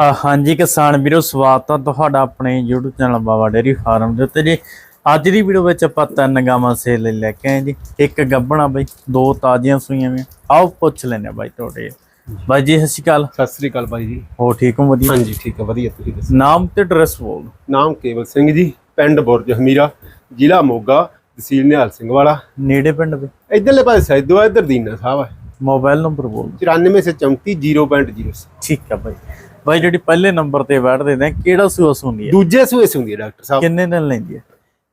ਆ ਹਾਂਜੀ ਕਿਸਾਨ ਵੀਰੋ ਸਵਾਗਤ ਆ ਤੁਹਾਡਾ ਆਪਣੇ YouTube channel Baba dairy farm ਦੇ ਉੱਤੇ ਜੀ। ਅੱਜ ਦੀ ਵੀਡੀਓ ਵਿੱਚ ਆਪਾਂ ਤਿੰਨ ਗਾਵਾਂ ਸੇਲ ਲਈ ਲੈ ਕੇ ਆਏ ਜੀ। ਇੱਕ ਗੱਬਣਾ ਬਈ ਦੋ ਤਾਜ਼ੀਆਂ ਸੂਈਆਂ ਵੀ ਆਓ ਪੁੱਛ ਲੈਨੇ ਬਾਈ ਤੁਹਾਡੇ। ਬਾਈ ਜੀ ਸਤਿ ਸ਼੍ਰੀ ਅਕਾਲ। ਸਤਿ ਸ੍ਰੀ ਅਕਾਲ ਬਾਈ ਜੀ। ਹੋ ਠੀਕ ਹੋ? ਵਧੀਆ? ਹਾਂਜੀ ਠੀਕ ਹੈ ਵਧੀਆ ਤੁਸੀਂ ਦੱਸੋ? ਨਾਮ ਤੇ ਐਡਰੈਸ ਬੋਲ। ਨਾਮ ਕੇਵਲ ਸਿੰਘ ਜੀ ਪਿੰਡ ਬੁਰਜ ਹਮੀਰਾ ਜ਼ਿਲ੍ਹਾ ਮੋਗਾ ਤਹਿਸੀਲ ਨਿਹਾਲ ਸਿੰਘ ਵਾਲਾ। ਨੇੜੇ ਪਿੰਡ ਬਈ? ਇਧਰਲੇ ਪਾਸੇ ਸੈਦੋ ਆ ਇਧਰ ਦੀਨਾ ਸਾਹਿਬ ਹੈ ਮੋਬਾਈਲ ਨੰਬਰ ਬੋਲ ਦਿਓ। 94 ਸੇ 34 0.0 ਠੀਕ ਆ ਬਾਈ। ਬਾਈ ਜਿਹੜੀ ਪਹਿਲੇ ਨੰਬਰ ਤੇ ਬੈਠਦੇ ਨੇ ਕਿਹੜਾ ਸੂਆ ਸੁਣਦੀ ਹੈ ਦੂਜੇ ਸੂਏ ਸੁੰਦੀ ਹੈ ਡਾਕਟਰ ਸਾਹਿਬ। ਕਿੰਨੇ ਦਿਨ ਲੈਂਦੀ ਹੈ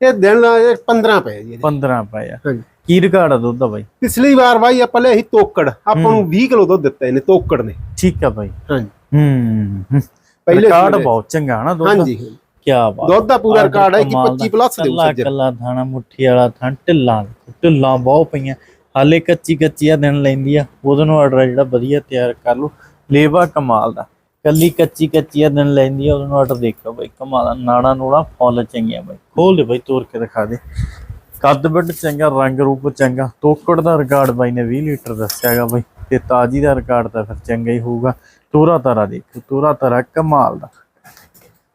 ਇਹ ਦਿਨ ਲਾ 15 ਪਏ ਜੀ ਇਹਦੇ। 15 ਪਏ ਆ। ਹਾਂਜੀ। ਕੀ ਰਿਕਾਰਡ ਆ ਦੁੱਧ ਦਾ ਬਾਈ? ਪਿਛਲੀ ਵਾਰ ਬਾਈ ਆਪਾਂ ਲਿਆ ਸੀ ਤੋਕੜ। ਆਪਾਂ ਨੂੰ 20 ਕਿਲੋ ਦੁੱਧ ਦਿੱਤਾ ਇਹਨੇ ਤੋਕੜ ਨੇ। ਠੀਕ ਆ ਬਾਈ। ਹਾਂਜੀ। ਹੂੰ। ਪਹਿਲੇ ਰਿਕਾਰਡ ਸੂਏ। ਬਹੁਤ ਚੰਗਾ ਹਨਾ ਦੁੱਧ ਹਾਂਜੀ। ਕੀ ਬਾਤ। ਦੁੱਧ ਦਾ ਪੂਰਾ ਰਿਕਾਰਡ ਹੈ ਕਿ ਕਮਾਲ 25 ਪਲੱਸ ਦੇ ਕੱਲਾ ਸੱਜਰ ਕੱਲਾ ਥਾਣਾ ਮੁੱਠੀ ਵਾਲਾ ਥਾਂ ਢਿੱਲਾਂ ਢਿੱਲਾਂ ਬਹੁਤ ਪਈਆਂ। ਹਾਲੇ ਕੱਚੀ ਕੱਚੀ ਆ ਦਿਨ ਲੈਂਦੀ ਆ। ਉਹਦੇ ਨੂੰ ਆਰਡਰ ਜਿਹੜਾ ਵਧੀਆ ਤਿਆਰ ਕਰ ਲਓ। ਲੇਵਾ ਕਮਾਲ ਦਾ। ਕੱਲੀ ਕੱਚੀ ਕੱਚੀ ਆ ਦਿਨ ਲੈਂਦੀ ਆ ਉਹਦੇ ਨੂੰ ਆਰਡਰ ਦੇਖੋ ਬਈ ਕਮਾਲ ਨਾੜਾ ਨੂੜਾ ਫੁੱਲ ਚੰਗੀਆਂ ਬਈ। ਖੋਲ ਦੇ ਬਈ ਤੋੜ ਕੇ ਦਿਖਾ ਦੇ। ਕੱਦ ਵੱਡ ਚੰਗਾ ਰੰਗ ਰੂਪ ਚੰਗਾ। ਤੋਕੜ ਦਾ ਰਿਕਾਰਡ ਬਾਈ ਨੇ 20 ਲੀਟਰ ਦੱਸਿਆਗਾ ਬਈ ਤੇ ਤਾਜੀ ਦਾ ਰਿਕਾਰਡ ਤਾਂ ਫਿਰ ਚੰਗਾ ਹੀ ਹੋਊਗਾ। ਤੋਰਾ ਤਾਰਾ ਦੇਖ ਤੋਰਾ ਤਾਰਾ ਕਮਾਲ ਦਾ।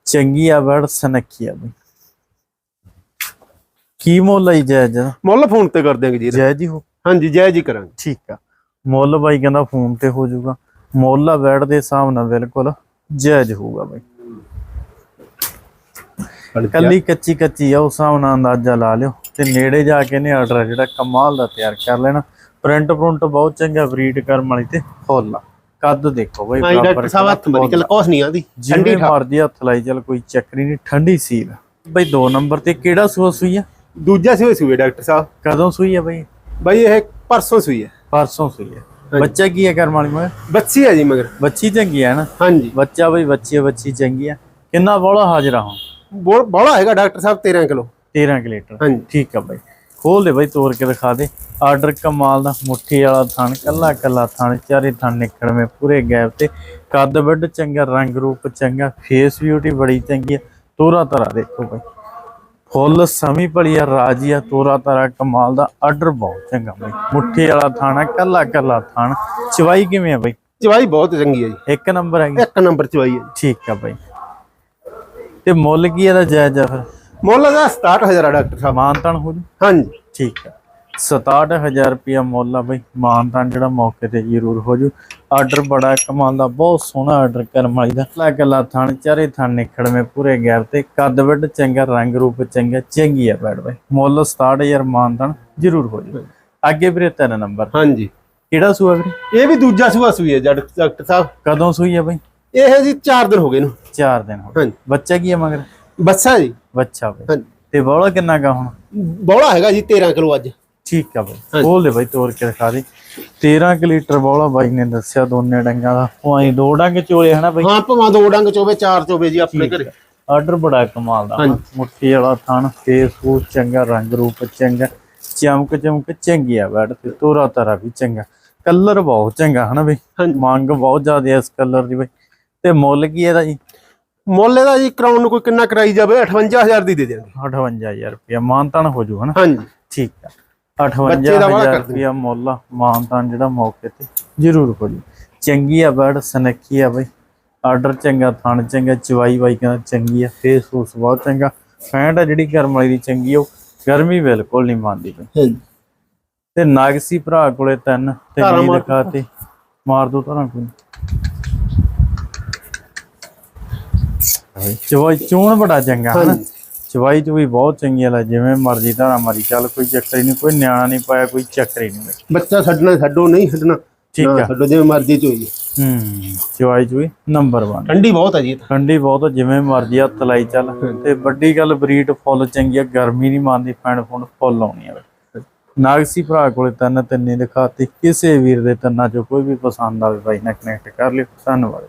ਚੰਗੀ ਆ ਵੜ ਸਨੱਖੀ ਆ ਬਈ। ਕੀ ਮੁੱਲ ਆਈ ਜਾਇਜ਼ ਦਾ? ਮੁੱਲ ਫੋਨ ਤੇ ਕਰ ਦਿਆਂਗੇ ਜੀ। ਜਾਇਜ਼ ਹੀ ਹੋ। ਹਾਂਜੀ ਜੈ ਜੀ ਕਰਾਂਗੇ। ਠੀਕ ਆ। ਮੁੱਲ ਬਾਈ ਕਹਿੰਦਾ ਫੋਨ ਤੇ ਹੋ ਜਾਊਗਾ। ਮੁੱਲ ਆ ਵੈੜ ਦੇ ਹਿਸਾਬ ਨਾਲ ਬਿਲਕੁਲ ਜਾਇਜ਼ ਹੋਊਗਾ ਬਾਈ। ਕੱਲੀ ਕੱਚੀ ਕੱਚੀ ਆ ਨਾਲ ਅੰਦਾਜ਼ਾ ਲਾ ਲਿਓ ਤੇ ਨੇੜੇ ਜਾ ਕੇ ਨੇ ਆਰਡਰ ਜਿਹੜਾ ਕਮਾਲ ਦਾ ਤਿਆਰ ਕਰ ਲੈਣਾ। ਪ੍ਰਿੰਟ ਪ੍ਰਿੰਟ ਬਹੁਤ ਚੰਗਾ ਬਰੀਡ ਕਰਮ ਵਾਲੀ ਤੇ ਫੁੱਲ ਆ। ਕੱਦ ਦੇਖੋ ਬਾਈ ਡਾਕਟਰ ਸਾਹਿਬ ਹੱਥ ਮਰੀ ਚਲ ਕੁਛ ਨਹੀਂ ਆਦੀ ਠੰਡੀ ਮਰਜ਼ੀ ਹੱਥ ਲਾਈ ਚੱਲ ਕੋਈ ਚੱਕਰੀ ਨਹੀਂ ਠੰਡੀ ਸੀਲ ਬਾਈ ਦੋ ਨੰਬਰ ਤੇ ਕਿਹੜਾ ਸੂਆ ਸੂਈ ਆ? ਦੂਜਾ ਸੂਏ ਸੂਏ ਡਾਕਟਰ ਸਾਹਿਬ। ਕਦੋਂ ਸੂਈ ਆ ਬਾਈ? ਬਾਈ ਇਹ ਪਰਸੋਂ ਸੂਈ ਹੈ ਪਰਸੋਂ ਸੂਈ ਆ। ਬੱਚਾ ਕੀ ਹੈ ਕਰਮ ਵਾਲੀ ਮੈਂ ਬੱਚੀ ਹੈ ਜੀ ਮਗਰ। ਬੱਚੀ ਚੰਗੀ ਆ ਨਾ? ਹਾਂਜੀ। ਬੱਚਾ ਬਈ ਬੱਚੀ ਬੱਚੀ ਚੰਗੀ ਆ ਕਿੰਨਾ ਬੋਲਾ ਹਾਜ਼ਰਾ ਹਾਂ ਬੜਾ ਹੈਗਾ ਡਾਕਟਰ ਸਾਹਿਬ 13 ਕਿਲੋ। 13 ਕਿ ਲੀਟਰ। ਹਾਂਜੀ। ਠੀਕ ਆ ਬਾਈ। ਖੋਲ ਦੇ ਬਾਈ ਤੋੜ ਕੇ ਦਿਖਾ ਦੇ। ਆਰਡਰ ਕਮਾਲ ਦਾ ਮੁੱਠੀ ਵਾਲਾ ਥਣ ਕੱਲਾ ਕੱਲਾ ਥਣ ਚਾਰੇ ਥਣ ਨਿਕੜਵੇਂ ਪੂਰੇ ਗੈਪ ਤੇ। ਕੱਦ ਵੱਡ ਚੰਗਾ ਰੰਗ ਰੂਪ ਚੰਗਾ ਫੇਸ ਬਿਊਟੀ ਬੜੀ ਚੰਗੀ ਆ ਤੋਰਾ ਤਰਾ ਦੇਖੋ ਬਾਈ। ਫੁੱਲ ਸਮੀ ਭਲੀ ਆ ਰਾਜੀ ਆ ਤੋਰਾ ਤਰਾ ਕਮਾਲ ਦਾ ਆਰਡਰ ਬਹੁਤ ਚੰਗਾ ਬਾਈ। ਮੁੱਠੀ ਵਾਲਾ ਥਾਣਾ ਕੱਲਾ ਕੱਲਾ ਥਣ। ਚਵਾਈ ਕਿਵੇਂ ਆ ਬਾਈ? ਚਵਾਈ ਬਹੁਤ ਚੰਗੀ ਹੈ ਜੀ। ਇੱਕ ਨੰਬਰ ਹੈਗੀ? ਇੱਕ ਨੰਬਰ ਚਵਾਈ ਹੈ ਠੀਕ ਆ ਬਾਈ। ਤੇ ਮੁੱਲ ਕੀ ਇਹਦਾ ਜਾਇਜ਼ ਆ ਫਿਰ? ਮੁੱਲ ਦਾ 67000 ਆ ਡਾਕਟਰ ਸਾਹਿਬ। ਮਾਨਤਨ ਹੋ ਜੂ? ਹਾਂਜੀ। ਠੀਕ ਆ। 67000 ਰੁਪਿਆ ਮੁੱਲ ਆ ਬਈ। ਮਾਨਤਨ ਜਿਹੜਾ ਮੌਕੇ ਤੇ ਜ਼ਰੂਰ ਹੋ ਜੂ। ਆਰਡਰ ਬੜਾ ਕਮਾਲ ਦਾ ਬਹੁਤ ਸੋਹਣਾ ਆਰਡਰ ਕਰਮ ਵਾਲੀ ਦਾ। ਲਾ ਗੱਲਾ ਥਣ ਚਾਰੇ ਥਣ ਨਿਖੜਵੇਂ ਪੂਰੇ ਗੈਰ ਤੇ। ਕੱਦ ਵੱਡ ਚੰਗਾ ਰੰਗ ਰੂਪ ਚੰਗਾ ਚੰਗੀ ਆ ਬੈਡ ਬਈ। ਮੁੱਲ 67000 ਮਾਨਤਨ ਜ਼ਰੂਰ ਹੋ ਜੂ। ਅੱਗੇ ਵੀਰੇ ਤਿੰਨ ਨੰਬਰ। ਹਾਂਜੀ। ਕਿਹੜਾ ਸੂਆ ਵੀਰੇ? ਇਹ ਵੀ ਦੂਜਾ ਸੂਆ ਸੂਈ ਹੈ ਡਾਕਟਰ ਸਾਹਿਬ। ਕਦੋਂ ਸੂਈ ਆ ਬਈ? ਇਹ ਜੀ 4 ਦਿਨ ਹੋ ਗਏ ਨੂੰ 4 ਦਿਨ ਹੋ ਗਏ। ਬੱਚਾ ਕੀ ਆ ਮਗਰ? ਬੱਚਾ ਜੀ। ਬੱਚਾ ਬਈ। ਤੇ ਬੋਲਾ ਕਿੰਨਾ ਕਾ ਹੁਣ? ਬੋਲਾ ਹੈਗਾ ਜੀ 13 ਕਿਲੋ ਅੱਜ। ਠੀਕ ਆ ਬਾਈ। ਖੋਲ ਦੇ ਬਾਈ ਤੋੜ ਕੇ ਦਿਖਾ ਦੇ। 13 ਕਿ ਲੀਟਰ ਬੋਲਾ ਬਾਈ ਨੇ ਦੱਸਿਆ ਦੋਨੇ ਡੰਗਾਂ ਦਾ। ਉਹ ਐਂ ਦੋ ਡੰਗ ਚੋਲੇ ਹਨਾ ਬਾਈ? ਹਾਂ ਭਵਾਂ ਦੋ ਡੰਗ ਚੋਵੇ ਚਾਰ ਚੋਵੇ ਜੀ ਆਪਣੇ ਘਰੇ। ਆਰਡਰ ਬੜਾ ਕਮਾਲ ਦਾ। ਮੁੱਠੀ ਵਾਲਾ ਥਣ ਫੇਸ ਫੂਸ ਚੰਗਾ ਰੰਗ ਰੂਪ ਚੰਗਾ ਚਮਕ ਚਮਕ ਚੰਗੀ ਆ ਬੈਡ ਤੇ ਤੋਰਾ ਤਾਰਾ ਵੀ ਚੰਗਾ। ਕਲਰ ਬਹੁਤ ਚੰਗਾ ਹਨਾ ਬਈ। ਮੰਗ ਬਹੁਤ ਜ਼ਿਆਦਾ ਇਸ ਕਲਰ ਦੀ ਬਈ। ਤੇ ਮੁੱਲ ਕੀ ਇਹਦਾ ਜੀ? ਮੁੱਲ ਇਹਦਾ ਜੀ ਕਰਾਉਣ ਨੂੰ ਕੋਈ ਕਿੰਨਾ ਕਰਾਈ ਜਾਵੇ 58000 ਦੀ ਦੇ ਦਿਆਂਗੇ। 58000 ਰੁਪਇਆ। ਮਾਨਤਾਨ ਹੋ ਜੂ ਹਨਾ? ਹਾਂਜੀ। ਠੀਕ ਆ। 58000 ਕਰ ਦਿੰਦੇ। ਰੁਪਇਆ ਮੁੱਲ ਮਾਨਤਾਨ ਜਿਹੜਾ ਮੌਕੇ ਤੇ। ਜ਼ਰੂਰ ਹੋ ਜੂ ਚੰਗੀ ਆ ਬਰਡ ਸਨੱਖੀ ਆ ਬਈ। ਆਰਡਰ ਚੰਗਾ ਥਣ ਚੰਗਾ ਚਵਾਈ ਬਾਈ ਕਹਿੰਦਾ ਚੰਗੀ ਆ ਫੇਸ ਫੂਸ ਬਹੁਤ ਚੰਗਾ। ਫੈਂਟ ਆ ਜਿਹੜੀ ਗਰਮ ਵਾਲੀ ਦੀ ਚੰਗੀ ਉਹ ਗਰਮੀ ਬਿਲਕੁਲ ਨਹੀਂ ਮੰਨਦੀ ਬਈ। ਤੇ ਨਾਗਸੀ ਭਰਾ ਕੋਲੇ ਤਿੰਨ ਤੇ ਨੀ ਮਾਰ ਦਿਖਾਤੇ ਮਾਰ ਦੋ ਧਾਰਾਂ ਕੋਈ। ਚਵਾਈ ਚੋਣ ਬੜਾ ਚੰਗਾ ਹਨਾ। ਚਵਾਈ ਚ ਵੀ ਬਹੁਤ ਚੰਗੀ ਆ ਲੈ ਜਿਵੇਂ ਮਰਜ਼ੀ ਧਾਰਾਂ ਮਾਰੀ ਚੱਲ ਕੋਈ ਚੱਕਰ ਹੀ ਨਹੀਂ ਕੋਈ ਨਿਆਣਾ ਨਹੀਂ ਪਾਇਆ ਕੋਈ ਚੱਕਰ ਹੀ ਨਹੀਂ ਬੱਚਾ ਛੱਡਣਾ ਛੱਡੋ ਨਹੀਂ ਛੱਡਣਾ ਠੀਕ ਨਾ ਆ। ਛੱਡੋ ਜਿਵੇਂ ਮਰਜ਼ੀ ਚੋਈ ਹੂੰ ਚਵਾਈ ਚ ਵੀ ਨੰਬਰ 1 ਠੰਡੀ ਬਹੁਤ ਹੈ ਜੀ। ਠੰਡੀ ਬਹੁਤ ਆ, ਜਿਵੇਂ ਮਰਜ਼ੀ ਹੱਥ ਲਾਈ ਚੱਲ। ਤੇ ਵੱਡੀ ਗੱਲ ਬਰੀਡ ਫੁੱਲ ਚੰਗੀ ਆ ਗਰਮੀ ਨਹੀਂ ਮੰਨਦੀ ਫੈਂਡ ਫੁੰਡ ਫੁੱਲ ਆਉਣੀ ਆ। ਨਾਗਸੀ ਭਰਾ ਕੋਲੇ ਤਿੰਨ ਤਿੰਨੇ ਦਿਖਾਤੀ ਕਿਸੇ ਵੀਰ ਦੇ ਤਿੰਨਾਂ ਚੋਂ ਕੋਈ ਵੀ ਪਸੰਦ ਆਵੇ ਬਾਈ ਨਾਲ ਕਨੈਕਟ ਕਰ ਲਿਓ। ਧੰਨਵਾਦ।